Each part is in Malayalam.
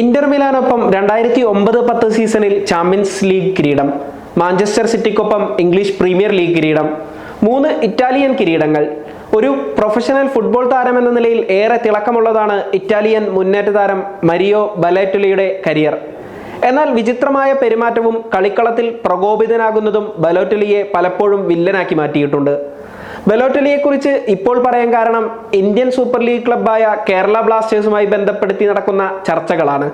ഇന്റർ മിലാനൊപ്പം രണ്ടായിരത്തി ഒമ്പത് പത്ത് സീസണിൽ ചാമ്പ്യൻസ് ലീഗ് കിരീടം മാഞ്ചസ്റ്റർ സിറ്റിക്കൊപ്പം ഇംഗ്ലീഷ് പ്രീമിയർ ലീഗ് കിരീടം മൂന്ന് ഇറ്റാലിയൻ കിരീടങ്ങൾ. ഒരു പ്രൊഫഷണൽ ഫുട്ബോൾ താരം എന്ന നിലയിൽ ഏറെ തിളക്കമുള്ളതാണ് ഇറ്റാലിയൻ മുന്നേറ്റ താരം മരിയോ ബലേറ്റുലിയുടെ കരിയർ. എന്നാൽ വിചിത്രമായ പെരുമാറ്റവും കളിക്കളത്തിൽ പ്രകോപിതനാകുന്നതും ബലോറ്റുലിയെ പലപ്പോഴും വില്ലനാക്കി മാറ്റിയിട്ടുണ്ട്. ബലോട്ടലിയെക്കുറിച്ച് ഇപ്പോൾ പറയാൻ കാരണം ഇന്ത്യൻ സൂപ്പർ ലീഗ് ക്ലബ്ബായ കേരള ബ്ലാസ്റ്റേഴ്സുമായി ബന്ധപ്പെടുത്തി നടക്കുന്ന ചർച്ചകളാണ്.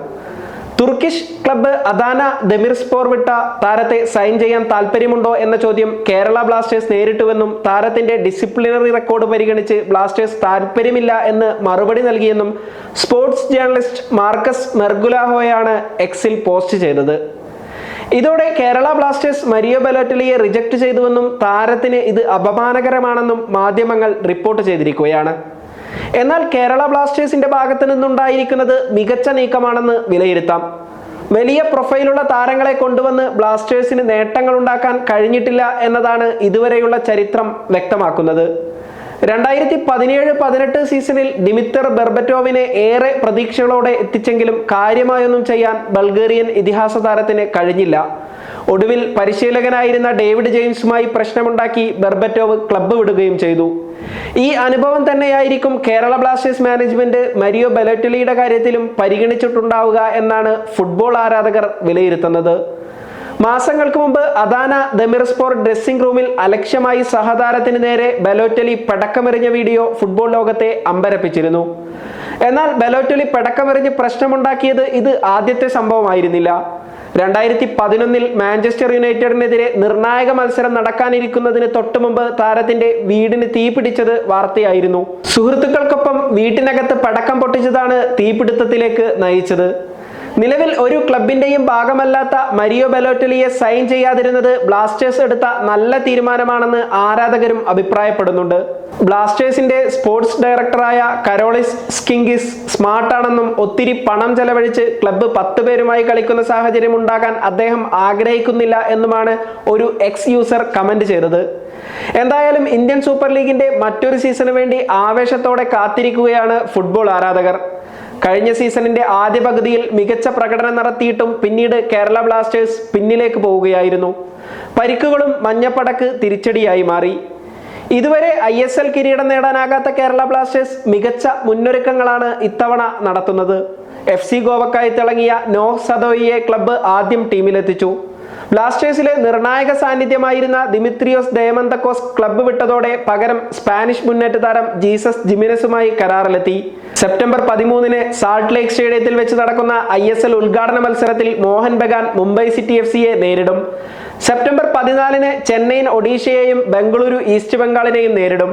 തുർക്കിഷ് ക്ലബ്ബ് അദാന ദമിർസ്പോർ വിട്ട താരത്തെ സൈൻ ചെയ്യാൻ താല്പര്യമുണ്ടോ എന്ന ചോദ്യം കേരള ബ്ലാസ്റ്റേഴ്സ് നേരിട്ടുവെന്നും താരത്തിന്റെ ഡിസിപ്ലിനറി റെക്കോർഡ് പരിഗണിച്ച് ബ്ലാസ്റ്റേഴ്സ് താല്പര്യമില്ല എന്ന് മറുപടി നൽകിയെന്നും സ്പോർട്സ് ജേർണലിസ്റ്റ് മാർക്കസ് മെർഗുലാഹോയാണ് എക്സിൽ പോസ്റ്റ് ചെയ്തത്. ഇതോടെ കേരള ബ്ലാസ്റ്റേഴ്സ് മരിയോ ബലോറ്റലിയെ റിജക്ട് ചെയ്തുവെന്നും താരത്തിന് ഇത് അപമാനകരമാണെന്നും മാധ്യമങ്ങൾ റിപ്പോർട്ട് ചെയ്തിരിക്കുകയാണ്. എന്നാൽ കേരള ബ്ലാസ്റ്റേഴ്സിന്റെ ഭാഗത്ത് നിന്നുണ്ടായിരിക്കുന്നത് മികച്ച നീക്കമാണെന്ന് വിലയിരുത്താം. വലിയ പ്രൊഫൈലുള്ള താരങ്ങളെ കൊണ്ടുവന്ന് ബ്ലാസ്റ്റേഴ്സിന് നേട്ടങ്ങൾ ഉണ്ടാക്കാൻ കഴിഞ്ഞിട്ടില്ല എന്നതാണ് ഇതുവരെയുള്ള ചരിത്രം വ്യക്തമാക്കുന്നത്. രണ്ടായിരത്തി പതിനേഴ് പതിനെട്ട് സീസണിൽ ദിമിത്തർ ബെർബറ്റോവിനെ ഏറെ പ്രതീക്ഷകളോടെ എത്തിച്ചെങ്കിലും കാര്യമായൊന്നും ചെയ്യാൻ ബൾഗേറിയൻ ഇതിഹാസ താരത്തിന് കഴിഞ്ഞില്ല. ഒടുവിൽ പരിശീലകനായിരുന്ന ഡേവിഡ് ജെയിംസുമായി പ്രശ്നമുണ്ടാക്കി ബെർബറ്റോവ് ക്ലബ്ബ് വിടുകയും ചെയ്തു. ഈ അനുഭവം തന്നെയായിരിക്കും കേരള ബ്ലാസ്റ്റേഴ്സ് മാനേജ്മെന്റ് മരിയോ ബെലറ്റലിയുടെ കാര്യത്തിലും പരിഗണിച്ചിട്ടുണ്ടാവുക എന്നാണ് ഫുട്ബോൾ ആരാധകർ വിലയിരുത്തുന്നത്. മാസങ്ങൾക്ക് മുമ്പ് അദാന ദമിർസ്പോർ ഡ്രസ്സിംഗ് റൂമിൽ അലക്ഷ്യമായി സഹതാരത്തിന് നേരെ ബലോറ്റലി പടക്കമെറിഞ്ഞ വീഡിയോ ഫുട്ബോൾ ലോകത്തെ അമ്പരപ്പിച്ചിരുന്നു. എന്നാൽ ബലോറ്റലി പടക്കമെറിഞ്ഞ് പ്രശ്നമുണ്ടാക്കിയത് ഇത് ആദ്യത്തെ സംഭവമായിരുന്നില്ല. രണ്ടായിരത്തി പതിനൊന്നിൽ മാഞ്ചസ്റ്റർ യുണൈറ്റഡിനെതിരെ നിർണായക മത്സരം നടക്കാനിരിക്കുന്നതിന് തൊട്ടു മുമ്പ് താരത്തിന്റെ വീടിന് തീപിടിച്ചത് വാർത്തയായിരുന്നു. സുഹൃത്തുക്കൾക്കൊപ്പം വീട്ടിനകത്ത് പടക്കം പൊട്ടിച്ചതാണ് തീപിടുത്തത്തിലേക്ക് നയിച്ചത്. നിലവിൽ ഒരു ക്ലബിന്റെയും ഭാഗമല്ലാത്ത മരിയോ ബെലോറ്റലിയെ സൈൻ ചെയ്യാതിരുന്നത് ബ്ലാസ്റ്റേഴ്സ് എടുത്ത നല്ല തീരുമാനമാണെന്ന് ആരാധകരും അഭിപ്രായപ്പെടുന്നുണ്ട്. ബ്ലാസ്റ്റേഴ്സിന്റെ സ്പോർട്സ് ഡയറക്ടറായ കരോളിസ് സ്കിങ്കിസ് സ്മാർട്ടാണെന്നും ഒത്തിരി പണം ചെലവഴിച്ച് ക്ലബ്ബ് പത്ത് പേരുമായി കളിക്കുന്ന സാഹചര്യം ഉണ്ടാകാൻ അദ്ദേഹം ആഗ്രഹിക്കുന്നില്ല എന്നുമാണ് ഒരു എക്സ് യൂസർ കമന്റ് ചെയ്തത്. എന്തായാലും ഇന്ത്യൻ സൂപ്പർ ലീഗിന്റെ മറ്റൊരു സീസണു വേണ്ടി ആവേശത്തോടെ കാത്തിരിക്കുകയാണ് ഫുട്ബോൾ ആരാധകർ. കഴിഞ്ഞ സീസണിന്റെ ആദ്യ പകുതിയിൽ മികച്ച പ്രകടനം നടത്തിയിട്ടും പിന്നീട് കേരള ബ്ലാസ്റ്റേഴ്സ് പിന്നിലേക്ക് പോവുകയായിരുന്നു. പരിക്കുകളും മഞ്ഞപ്പടക്ക് തിരിച്ചടിയായി മാറി. ഇതുവരെ ഐ എസ് എൽ കിരീടം നേടാനാകാത്ത കേരള ബ്ലാസ്റ്റേഴ്സ് മികച്ച മുന്നൊരുക്കങ്ങളാണ് ഇത്തവണ നടത്തുന്നത്. എഫ് സി ഗോവക്കായി തിളങ്ങിയ നോഹ് സദോയിയെ ക്ലബ്ബ് ആദ്യം ടീമിലെത്തിച്ചു. ബ്ലാസ്റ്റേഴ്സിലെ നിർണായക സാന്നിധ്യമായിരുന്ന ദിമിത്രിയോസ് ദയമന്തക്കോസ് ക്ലബ്ബ് വിട്ടതോടെ പകരം സ്പാനിഷ് മുന്നേറ്റ താരം ജീസസ് ജിമിനസുമായി കരാറിലെത്തി. സെപ്റ്റംബർ പതിമൂന്നിന് സാൾട്ട് ലേക്ക് സ്റ്റേഡിയത്തിൽ വെച്ച് നടക്കുന്ന ഐ എസ് എൽ ഉദ്ഘാടന മത്സരത്തിൽ മോഹൻ ബഗാൻ മുംബൈ സിറ്റി എഫ് സിയെ നേരിടും. സെപ്റ്റംബർ പതിനാലിന് ചെന്നൈയിൻ ഒഡീഷയെയും ബംഗളൂരു ഈസ്റ്റ് ബംഗാളിനെയും നേരിടും.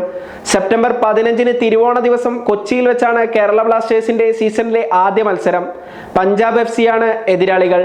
സെപ്റ്റംബർ പതിനഞ്ചിന് തിരുവോണ ദിവസം കൊച്ചിയിൽ വെച്ചാണ് കേരള ബ്ലാസ്റ്റേഴ്സിന്റെ സീസണിലെ ആദ്യ മത്സരം. പഞ്ചാബ് എഫ് സിയാണ് എതിരാളികൾ.